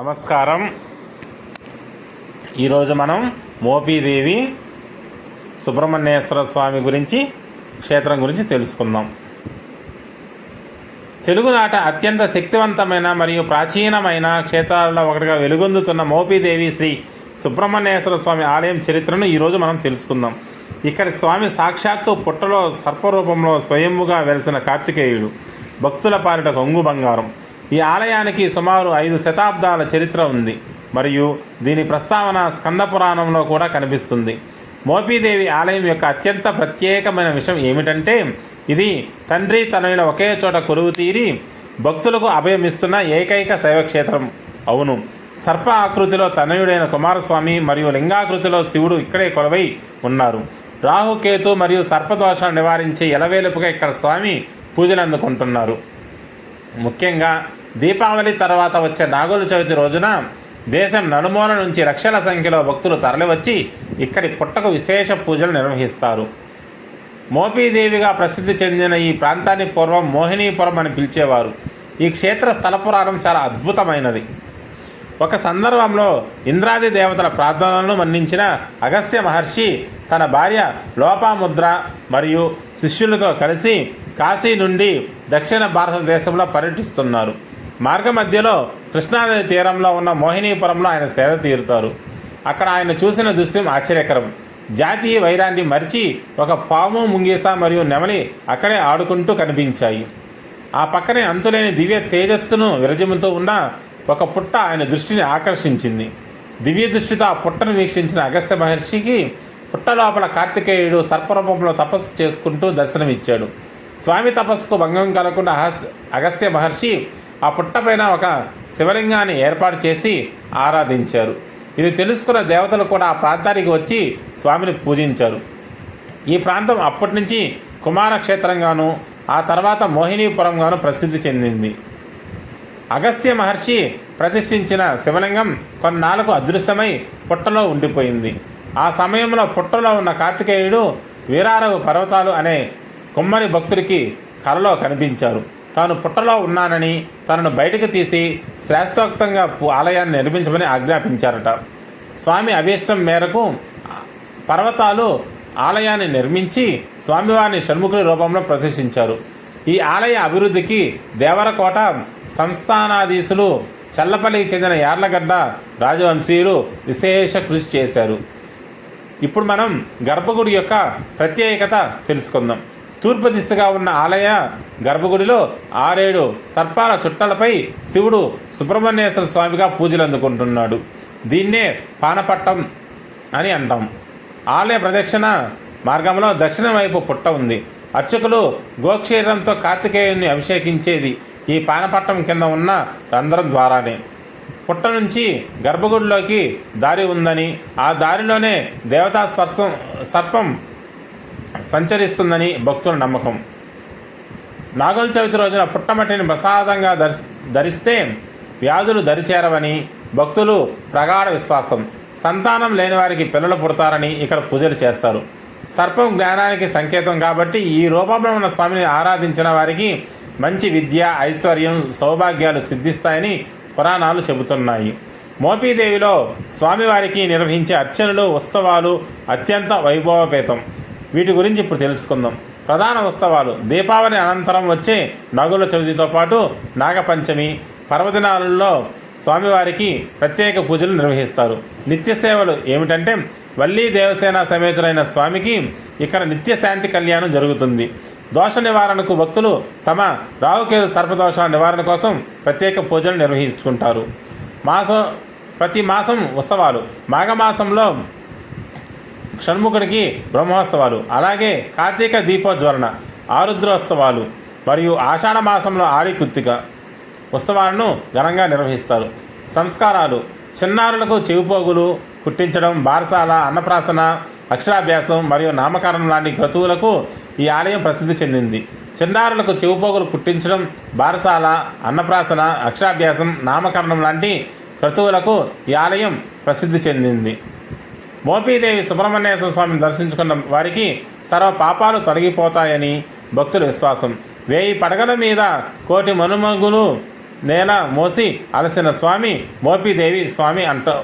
నమస్కారం. ఈరోజు మనం మోపీదేవి సుబ్రహ్మణ్యేశ్వర స్వామి గురించి క్షేత్రం గురించి తెలుసుకుందాం. తెలుగునాట అత్యంత శక్తివంతమైన మరియు ప్రాచీనమైన క్షేత్రాలలో ఒకటిగా వెలుగొందుతున్న మోపీదేవి శ్రీ సుబ్రహ్మణ్యేశ్వర స్వామి ఆలయం చరిత్రను ఈరోజు మనం తెలుసుకుందాం. ఇక్కడ స్వామి సాక్షాత్తు పుట్టలో సర్పరూపంలో స్వయంగా వెలిసిన కార్తికేయుడు. భక్తుల పాలిట కొంగు బంగారం. ఈ ఆలయానికి సుమారు ఐదు శతాబ్దాల చరిత్ర ఉంది మరియు దీని ప్రస్తావన స్కంద పురాణంలో కూడా కనిపిస్తుంది. మోపీదేవి ఆలయం యొక్క అత్యంత ప్రత్యేకమైన విషయం ఏమిటంటే ఇది తండ్రి తనయుల ఒకే చోట కొలువు తీరి భక్తులకు అభయమిస్తున్న ఏకైక శైవక్షేత్రం. అవును సర్ప ఆకృతిలో తనయుడైన కుమారస్వామి మరియు లింగాకృతిలో శివుడు ఇక్కడే కొలవై ఉన్నారు. రాహుకేతు మరియు సర్పదోషాలు నివారించే ఎలవేలుపుగా ఇక్కడ స్వామి పూజలు అందుకుంటున్నారు. ముఖ్యంగా దీపావళి తర్వాత వచ్చే నాగుల చవితి రోజున దేశం నలుమూల నుంచి లక్షల సంఖ్యలో భక్తులు తరలివచ్చి ఇక్కడి పుట్టకు విశేష పూజలు నిర్వహిస్తారు. మోపీదేవిగా ప్రసిద్ధి చెందిన ఈ ప్రాంతాన్ని పూర్వం మోహినీపురం అని పిలిచేవారు. ఈ క్షేత్ర స్థల పురాణం చాలా అద్భుతమైనది. ఒక సందర్భంలో ఇంద్రాది దేవతల ప్రార్థనలను మన్నించిన అగస్త్య మహర్షి తన భార్య లోపాముద్ర మరియు శిష్యులతో కలిసి కాశీ నుండి దక్షిణ భారతదేశంలో పర్యటిస్తున్నారు. మార్గ మధ్యలో కృష్ణానది తీరంలో ఉన్న మోహినీపురంలో ఆయన సేద తీరుతారు. అక్కడ ఆయన చూసిన దృశ్యం ఆశ్చర్యకరం. జాతీయ వైరాన్ని మరిచి ఒక పాము ముంగీస మరియు నెమలి అక్కడే ఆడుకుంటూ కనిపించాయి. ఆ పక్కనే అంతులేని దివ్య తేజస్సును విరజముతో ఉన్న ఒక పుట్ట ఆయన దృష్టిని ఆకర్షించింది. దివ్య దృష్టితో ఆ పుట్టను వీక్షించిన అగస్త్య మహర్షికి పుట్ట లోపల కార్తికేయుడు సర్పరూపంలో తపస్సు చేసుకుంటూ దర్శనమిచ్చాడు. స్వామి తపస్సుకు భంగం కలగకుండా అహస్ అగస్త్య మహర్షి ఆ పుట్టపైన ఒక శివలింగాన్ని ఏర్పాటు చేసి ఆరాధించారు. ఇది తెలుసుకున్న దేవతలు కూడా ఆ ప్రాంతానికి వచ్చి స్వామిని పూజించారు. ఈ ప్రాంతం అప్పటి నుంచి కుమారక్షేత్రంగాను ఆ తర్వాత మోహినీపురంగాను ప్రసిద్ధి చెందింది. అగస్త్య మహర్షి ప్రతిష్ఠించిన శివలింగం కొన్నాళ్ళకు అదృశ్యమై పుట్టలో ఉండిపోయింది. ఆ సమయంలో పుట్టలో ఉన్న కార్తికేయుడు వీరారవు పర్వతాలు అనే కుమ్మరి భక్తుడికి కలలో కనిపించారు. తాను పుట్టలో ఉన్నానని తనను బయటకు తీసి శాస్త్రోక్తంగా ఆలయాన్ని నిర్మించమని ఆజ్ఞాపించారట. స్వామి అభీష్టం మేరకు పర్వతాలు ఆలయాన్ని నిర్మించి స్వామివారిని షణ్ముఖుని రూపంలో ప్రదర్శించారు ఈ ఆలయ అభివృద్ధికి దేవరకోట సంస్థానాధీశులు చల్లపల్లికి చెందిన యార్లగడ్డ రాజవంశీయులు విశేష కృషి చేశారు. ఇప్పుడు మనం గర్భగుడి యొక్క ప్రత్యేకత తెలుసుకుందాం. తూర్పు దిశగా ఉన్న ఆలయ గర్భగుడిలో ఆరేడు సర్పాల చుట్టలపై శివుడు సుబ్రహ్మణ్యేశ్వర స్వామిగా పూజలు అందుకుంటున్నాడు. దీన్నే పానపట్టం అని అంటాం. ఆలయ ప్రదక్షిణ మార్గంలో దక్షిణం వైపు పుట్ట ఉంది. అర్చకులు గోక్షీరంతో కార్తికేయుని అభిషేకించేది ఈ పానపట్టం కింద ఉన్న రంధ్రం ద్వారానే. పుట్ట నుంచి గర్భగుడిలోకి దారి ఉందని ఆ దారిలోనే దేవతా స్పర్శం సర్పం సంచరిస్తుందని భక్తుల నమ్మకం. నాగుల చవితి రోజున పుట్టమట్టిని ప్రసాదంగా ధరిస్తే వ్యాధులు దరిచేరవని భక్తులు ప్రగాఢ విశ్వాసం. సంతానం లేని వారికి పిల్లలు పుడతారని ఇక్కడ పూజలు చేస్తారు. సర్పం జ్ఞానానికి సంకేతం కాబట్టి ఈ రూపబ్రహ్మణ స్వామిని ఆరాధించిన వారికి మంచి విద్య ఐశ్వర్యం సౌభాగ్యాలు సిద్ధిస్తాయని పురాణాలు చెబుతున్నాయి. మోపీదేవిలో స్వామివారికి నిర్వహించే అర్చనలు ఉత్సవాలు అత్యంత వైభవపేతం. వీటి గురించి ఇప్పుడు తెలుసుకుందాం. ప్రధాన ఉత్సవాలు దీపావళి అనంతరం వచ్చే నగుల చవితితో పాటు నాగపంచమి పర్వదినాలలో స్వామివారికి ప్రత్యేక పూజలు నిర్వహిస్తారు. నిత్య సేవలు ఏమిటంటే వల్లీ దేవసేన సమేతులైన స్వామికి ఇక్కడ నిత్య శాంతి కళ్యాణం జరుగుతుంది. దోష నివారణకు భక్తులు తమ రావుకేతు సర్పదోష నివారణ కోసం ప్రత్యేక పూజలు నిర్వహించుకుంటారు మాసం ప్రతి మాసం ఉత్సవాలు. మాఘమాసంలో షణ్ముఖుడికి బ్రహ్మోత్సవాలు. అలాగే కార్తీక దీపోజ్వలన ఆరుద్రోత్సవాలు మరియు ఆషాఢ మాసంలో ఆడి కుత్తిక ఉత్సవాలను ఘనంగా నిర్వహిస్తారు. సంస్కారాలు చిన్నారులకు చెవిపోగులు కుట్టించడం బారసాల అన్నప్రాసన అక్షరాభ్యాసం మరియు నామకరణం లాంటి క్రతువులకు ఈ ఆలయం ప్రసిద్ధి చెందింది. చిన్నారులకు చెవిపోగులు కుట్టించడం బారసాల అన్నప్రాసన అక్షరాభ్యాసం నామకరణం లాంటి క్రతువులకు ఈ ఆలయం ప్రసిద్ధి చెందింది. మోపీదేవి సుబ్రహ్మణ్యేశ్వర స్వామిని దర్శించుకున్న వారికి సర్వ పాపాలు తొలగిపోతాయని భక్తుల విశ్వాసం. వేయి పడగల మీద కోటి మనుమగులు నేల మోసి అలసిన స్వామి మోపిదేవి స్వామి అంటూ